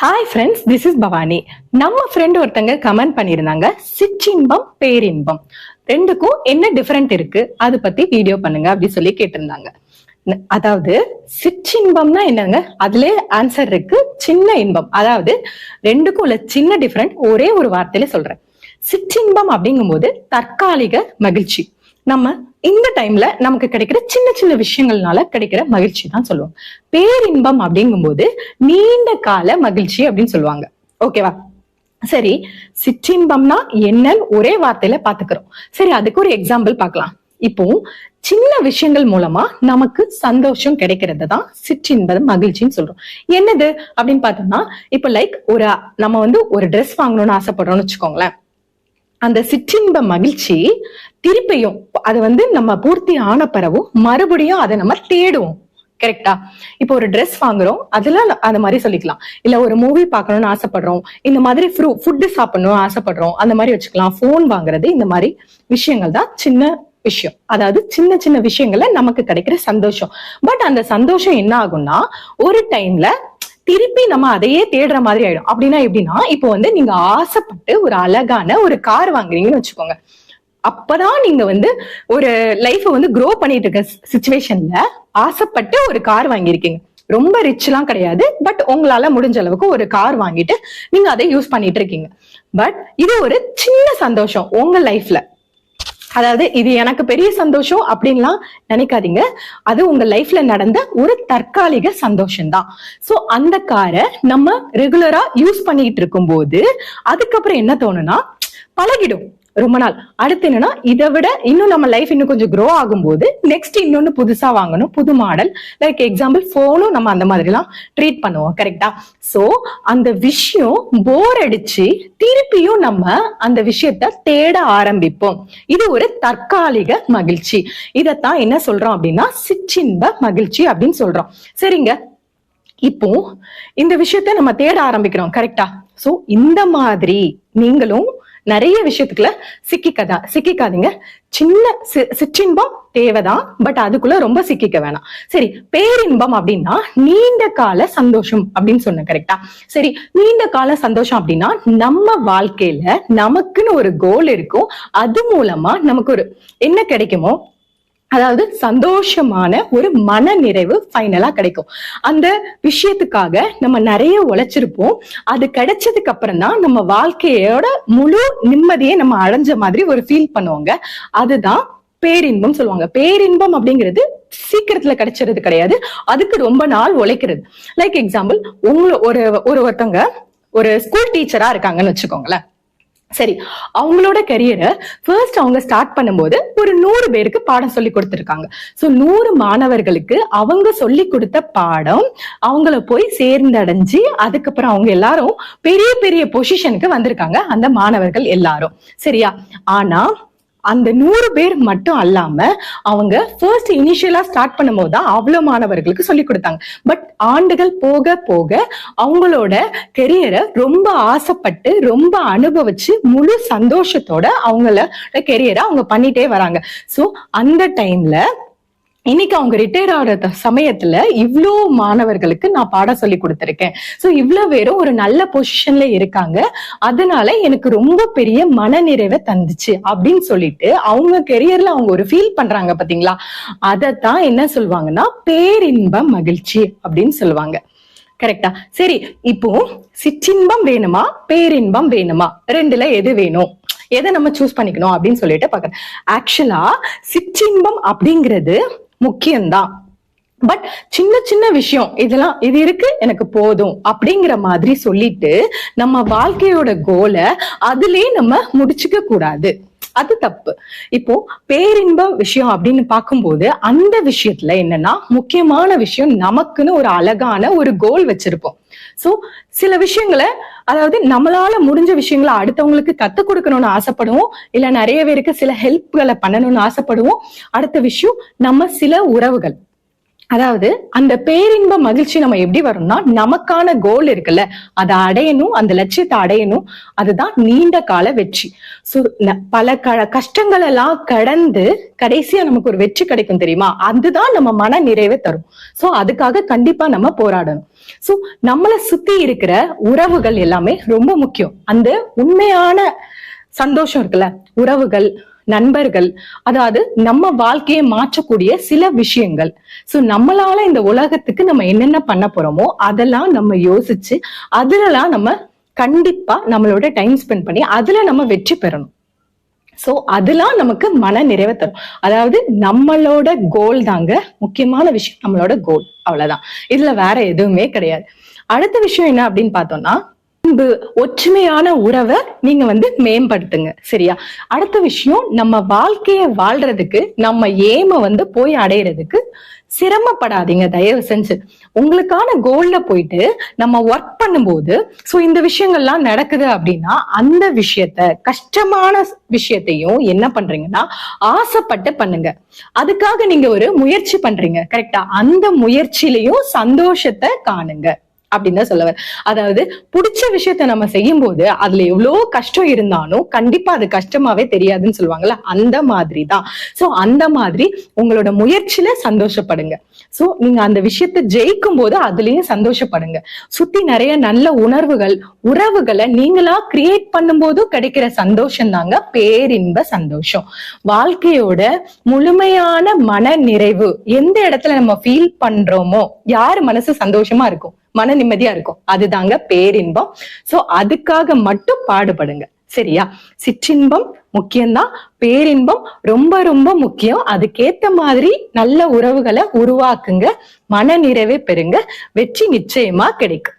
Hi friends this is Bhavani நம்ம friend ஒருத்தங்க comment பண்ணியிருந்தாங்க சிற்றின்பம் பேரின்பம். ரெண்டுக்கும் என்ன டிஃபரெண்ட் இருக்கு? அது பத்தி வீடியோ பண்ணுங்க அப்படின்னு சொல்லி கேட்டிருந்தாங்க. அதாவது சிற்றின்பம்னா என்னங்க? அதுல ஆன்சர் இருக்கு சின்ன இன்பம். அதாவது ரெண்டுக்கும் உள்ள சின்ன டிஃபரெண்ட் ஒரே ஒரு வார்த்தையில சொல்றேன். சிற்றின்பம் அப்படிங்கும்போது தற்காலிக மகிழ்ச்சி. நம்ம இந்த டைம்ல நமக்கு கிடைக்கிற சின்ன சின்ன விஷயங்கள்னால கிடைக்கிற மகிழ்ச்சி தான் சொல்லுவோம். பேரின்பம் அப்படிங்கும்போது நீண்ட கால மகிழ்ச்சி அப்படின்னு சொல்லுவாங்க. ஓகேவா சரி சிற்றின்பம்னா என்னன்னு ஒரே வார்த்தையில பாத்துக்கிறோம் சரி அதுக்கு ஒரு எக்ஸாம்பிள் பார்க்கலாம். இப்போ சின்ன விஷயங்கள் மூலமா நமக்கு சந்தோஷம் கிடைக்கிறது தான் சிற்றின்பம் மகிழ்ச்சின்னு சொல்றோம். என்னது? அப்படின்னு பார்த்தோம்னா இப்போ லைக் ஒரு நம்ம வந்து ஒரு ட்ரெஸ் வாங்கணும்னு ஆசைப்படுறோம்னு வச்சுக்கோங்களேன். அந்த சிற்றின்ப மகிழ்ச்சி திருப்பியும் அது வந்து நம்ம பூர்த்தி ஆன பிறகும் மறுபடியும் அதை நம்ம தேடுவோம். கரெக்டா இப்போ ஒரு ட்ரெஸ் வாங்குறோம். அதெல்லாம் அந்த மாதிரி சொல்லிக்கலாம். இல்ல ஒரு மூவி பார்க்கணும்னு ஆசைப்படுறோம். இந்த மாதிரி ஃபுட்டு சாப்பிடணும்னு ஆசைப்படுறோம். அந்த மாதிரி வச்சுக்கலாம். ஃபோன் வாங்குறது இந்த மாதிரி விஷயங்கள் தான் சின்ன விஷயம். அதாவது சின்ன சின்ன விஷயங்கள்ல நமக்கு கிடைக்கிற சந்தோஷம். பட் அந்த சந்தோஷம் என்ன ஆகும்னா ஒரு டைம்ல திருப்பி நம்ம அதையே தேடுற மாதிரி ஆயிடும். அப்படின்னா எப்படின்னா இப்போ வந்து நீங்க ஆசைப்பட்டு ஒரு அழகான ஒரு கார் வாங்குறீங்கன்னு வச்சுக்கோங்க. அப்பதான் நீங்க வந்து ஒரு லைஃப் வந்து க்ரோ பண்ணிட்டு இருக்க சுச்சுவேஷன்ல ஆசைப்பட்டு ஒரு கார் வாங்கியிருக்கீங்க. ரொம்ப ரிச்லாம் கிடையாது பட் உங்களால முடிஞ்ச அளவுக்கு ஒரு கார் வாங்கிட்டு நீங்க அதை யூஸ் பண்ணிட்டு இருக்கீங்க. பட் இது ஒரு சின்ன சந்தோஷம் உங்க லைஃப்ல அதாவது இது எனக்கு பெரிய சந்தோஷம் அப்படின்லாம் நினைக்காதீங்க. அது உங்க லைஃப்ல நடந்த ஒரு தற்காலிக சந்தோஷம் தான் சோ அந்த காரை நம்ம ரெகுலரா யூஸ் பண்ணிட்டு இருக்கும்போது அதுக்கப்புறம் என்ன தோணுனா பழகிடும். ரொம்ப நாள். அடுத்து என்னன்னா இதை விட இன்னும் நம்ம லைஃப் இன்னும் கொஞ்சம் க்ரோ ஆகும்போது நெக்ஸ்ட் இன்னொன்னு புதுசா வாங்கணும் புது மாடல் லைக் எக்ஸாம்பிள் போனும் நம்ம அந்த மாதிரிலாம் ட்ரீட் பண்ணுவோம் கரெக்டா சோ அந்த விஷயம் போர் அடிச்சு திருப்பியும் நம்ம அந்த விஷயத்த தேட ஆரம்பிப்போம். இது ஒரு தற்காலிக மகிழ்ச்சி. இதத்தான் என்ன சொல்றோம் அப்படின்னா சிற்றின்ப மகிழ்ச்சி அப்படின்னு சொல்றோம். சரிங்க. இப்போ இந்த விஷயத்த நம்ம தேட ஆரம்பிக்கிறோம் கரெக்டா சோ இந்த மாதிரி நீங்களும் நிறைய விஷயத்துக்குள்ள சிக்கிக்கதா சிக்கிக்காதீங்க. சின்ன சிற்றின்பம் தேவைதான் பட் அதுக்குள்ள ரொம்ப சிக்கிக்க வேணாம். சரி பேரின்பம் அப்படின்னா நீண்ட கால சந்தோஷம் அப்படின்னு சொன்ன கரெக்டா சரி நீண்ட கால சந்தோஷம் அப்படின்னா நம்ம வாழ்க்கையில நமக்குன்னு ஒரு கோல் இருக்கும். அது மூலமா நமக்கு ஒரு என்ன கிடைக்குமோ அதாவது சந்தோஷமான ஒரு மன நிறைவு ஃபைனலா கிடைக்கும். அந்த விஷயத்துக்காக நம்ம நிறைய உழைச்சிருப்போம். அது கிடைச்சதுக்கு அப்புறம் தான் நம்ம வாழ்க்கையோட முழு நிம்மதியை நம்ம அடைஞ்ச மாதிரி ஒரு ஃபீல் பண்ணுவாங்க. அதுதான் பேரின்பம் சொல்லுவாங்க. பேரின்பம் அப்படிங்கிறது சீக்கிரத்துல கிடைச்சிறது கிடையாது. அதுக்கு ரொம்ப நாள் உழைக்கிறது. லைக் எக்ஸாம்பிள் உங்களை ஒரு ஒரு ஒருத்தவங்க ஒரு ஸ்கூல் டீச்சரா இருக்காங்கன்னு வச்சுக்கோங்களேன். சரி அவங்களோட கரியரை ஃபர்ஸ்ட் அவங்க ஸ்டார்ட் பண்ணும்போது ஒரு நூறு பேருக்கு பாடம் சொல்லி கொடுத்துருக்காங்க. ஸோ நூறு மாணவர்களுக்கு அவங்க சொல்லி கொடுத்த பாடம் அவங்கள போய் சேர்ந்தடைஞ்சு அதுக்கப்புறம் அவங்க எல்லாரும் பெரிய பெரிய பொசிஷனுக்கு வந்திருக்காங்க அந்த மாணவர்கள் எல்லாரும். சரியா? ஆனா அந்த நூறு பேர் மட்டும் அல்லாம அவங்க ஃபர்ஸ்ட் இனிஷியலா ஸ்டார்ட் பண்ணும்போது தான் அவ்வளவு மாணவர்களுக்கு சொல்லி கொடுத்தாங்க. பட் ஆண்டுகள் போக போக அவங்களோட கெரியரை ரொம்ப ஆசைப்பட்டு ரொம்ப அனுபவிச்சு முழு சந்தோஷத்தோட அவங்களோட கெரியரை அவங்க பண்ணிட்டே வராங்க. ஸோ அந்த டைம்ல இன்னைக்கு அவங்க ரிட்டையர் ஆகிற சமயத்துல இவ்வளோ மாணவர்களுக்கு நான் பாடம் சொல்லி கொடுத்திருக்கேன். சோ இவ்ளோ பேரும் ஒரு நல்ல பொசிஷன்ல இருக்காங்க. அதனால எனக்கு ரொம்ப பெரிய மனநிறைவை தந்துச்சு அப்படின்னு சொல்லிட்டு அவங்க கெரியர்ல அவங்க ஒரு ஃபீல் பண்றாங்க பாத்தீங்களா? அதைத்தான் என்ன சொல்லுவாங்கன்னா பேரின்ப மகிழ்ச்சி அப்படின்னு சொல்லுவாங்க. கரெக்டா சரி இப்போ சிற்றின்பம் வேணுமா? பேரின்பம் வேணுமா? ரெண்டுல எது வேணும்? எதை நம்ம சூஸ் பண்ணிக்கணும் அப்படின்னு சொல்லிட்டு பாக்குறேன் ஆக்சுவலா சிற்றின்பம் அப்படிங்கிறது முக்கியம்தான். பட் சின்ன சின்ன விஷயம் இதெல்லாம் இது இருக்கு எனக்கு போதும் அப்படிங்கிற மாதிரி சொல்லிட்டு நம்ம வாழ்க்கையோட கோலை அதுலயே நம்ம முடிச்சுக்க கூடாது. அது தப்பு. இப்போ பேரின்ப விஷயம் அப்படின்னு பார்க்கும்போது அந்த விஷயத்துல என்னன்னா முக்கியமான விஷயம் நமக்குன்னு ஒரு அழகான ஒரு கோல் வச்சிருப்போம். சோ சில விஷயங்களை அதாவது நம்மளால முடிஞ்ச விஷயங்களை அடுத்தவங்களுக்கு கத்துக் கொடுக்கணும்னு ஆசைப்படுவோம். இல்ல நிறைய பேருக்கு சில ஹெல்ப்களை பண்ணணும்னு ஆசைப்படுவோம். அடுத்த விஷயம் நம்ம சில உறவுகள். அதாவது அந்த பேரின்ப மகிழ்ச்சி நம்ம எப்படி வரும்னா நமக்கான கோல் இருக்குல்ல அதை அடையணும் அந்த லட்சியத்தை அடையணும் அதுதான் நீண்ட கால வெற்றி. சோ பல க கஷ்டங்கள் எல்லாம் கடந்து கடைசியா நமக்கு ஒரு வெற்றி கிடைக்கும் தெரியுமா? அதுதான் நம்ம மன நிறைவை தரும். சோ அதுக்காக கண்டிப்பா நம்ம போராடணும். சோ நம்மளை சுத்தி இருக்கிற உறவுகள் எல்லாமே ரொம்ப முக்கியம். அந்த உண்மையான சந்தோஷம் இருக்குல்ல உறவுகள் நண்பர்கள் அதாவது நம்ம வாழ்க்கையை மாற்றக்கூடிய சில விஷயங்கள். சோ நம்மளால இந்த உலகத்துக்கு நம்ம என்னென்ன பண்ண போறோமோ அதெல்லாம் நம்ம யோசிச்சு அதுலலாம் நம்ம கண்டிப்பா நம்மளோட டைம் ஸ்பெண்ட் பண்ணி அதுல நம்ம வெற்றி பெறணும். சோ அதெல்லாம் நமக்கு மன நிறைவை தரும். அதாவது நம்மளோட கோல் தாங்க முக்கியமான விஷயம் நம்மளோட கோல் அவ்வளவுதான். இதுல வேற எதுவுமே கிடையாது. அடுத்த விஷயம் என்ன அப்படின்னு பார்த்தோம்னா அன்பு ஒற்றுமையான உறவை நீங்க வந்து மேம்படுத்துங்க. சரியா? அடுத்த விஷயம் நம்ம வாழ்க்கைய வாழ்றதுக்கு நம்ம ஏம வந்து போய் அடையிறதுக்கு சிரமப்படாதீங்க. தயவு செஞ்சு. உங்களுக்கான கோல்ல போயிட்டு நம்ம ஒர்க் பண்ணும்போது சோ இந்த விஷயங்கள்லாம் நடக்குது அப்படின்னா அந்த விஷயத்த கஷ்டமான விஷயத்தையும் என்ன பண்றீங்கன்னா ஆசைப்பட்டு பண்ணுங்க. அதுக்காக நீங்க ஒரு முயற்சி பண்றீங்க. கரெக்டா அந்த முயற்சியிலையும் சந்தோஷத்தை காணுங்க. அப்படின்னு தான் சொல்லுவார் அதாவது பிடிச்ச விஷயத்த நம்ம செய்யும் போது அதுல எவ்வளவு கஷ்டம் இருந்தாலும் கண்டிப்பா அது கஷ்டமாவே தெரியாதுன்னு சொல்லுவாங்கல்ல அந்த மாதிரி தான். சோ அந்த மாதிரி உங்களோட முயற்சியில சந்தோஷப்படுங்க. சோ நீங்க அந்த விஷயத்த ஜெயிக்கும் போது அதுலயும் சந்தோஷப்படுங்க. சுத்தி நிறைய நல்ல உணர்வுகள் உறவுகளை நீங்களா கிரியேட் பண்ணும்போதும் கிடைக்கிற சந்தோஷம் தாங்க பேரின்ப சந்தோஷம். வாழ்க்கையோட முழுமையான மன நிறைவு எந்த இடத்துல நம்ம ஃபீல் பண்றோமோ யார் மனசு சந்தோஷமா இருக்கும்? மன நிம்மதியா இருக்கும். அதுதாங்க பேரின்பம். சோ அதுக்காக மட்டும் பாடுபடுங்க. சரியா? சிற்றின்பம் முக்கியம்தான். பேரின்பம் ரொம்ப ரொம்ப முக்கியம். அதுக்கேத்த மாதிரி நல்ல உறவுகளை உருவாக்குங்க. மன நிறைவே பெறுங்க. வெற்றி நிச்சயமா கிடைக்கும்.